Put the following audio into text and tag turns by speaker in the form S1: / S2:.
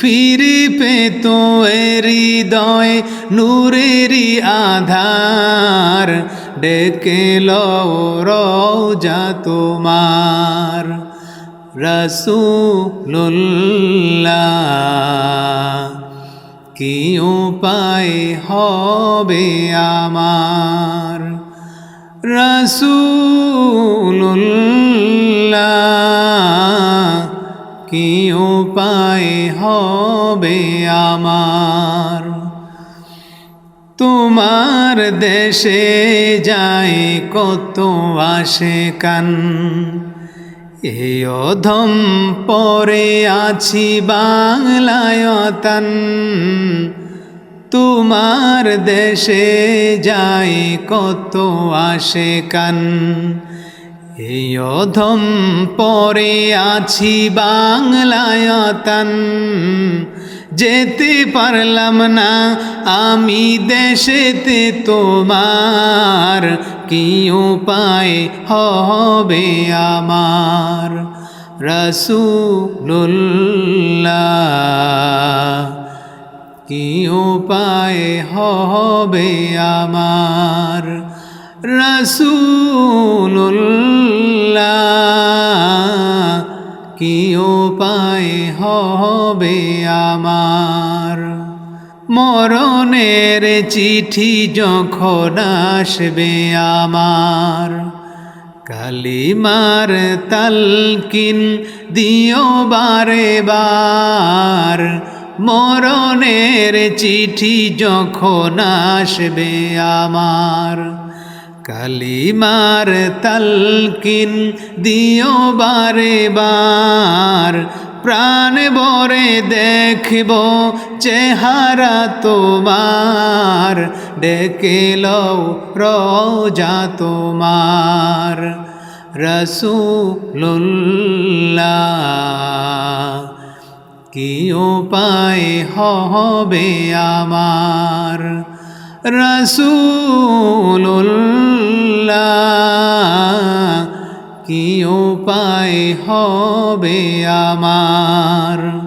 S1: ফিরে পেত হৃদয় নূরেরই আধার। ডেকে রওজা তোমার। রসুল্লাহ কি উপায় হবে আমার। রসুল্লাহ কি উপায় হবে আমার। তোমার দেশে যায় কত আসে কান। এই অধম পরে আছি বাংলায়তান তোমার দেশে যায় কত আসে কান। এই অধম পরে আছি বাংলায়তান যেতে পারলাম না আমি দেশেতে তোমার। কি উপায় হবে আমার? রসুল্লাহ কি উপায় হবে আমার? রসুল্লাহ হবে আমার। মরণের চিঠি যখন আসবে আমার, কালিমার তালকিন দিও বারে বার মরণের চিঠি যখন আসবে আমার, কালিমার তালকিন দিও বারে বার প্রাণ বরে দেখব চেহারা তোমার। ডেকে লও রোজা তোমার। রসুল্লাহ কি উপায় হবে আমার? রসুল্লাহ কি উপায় হবে আমার?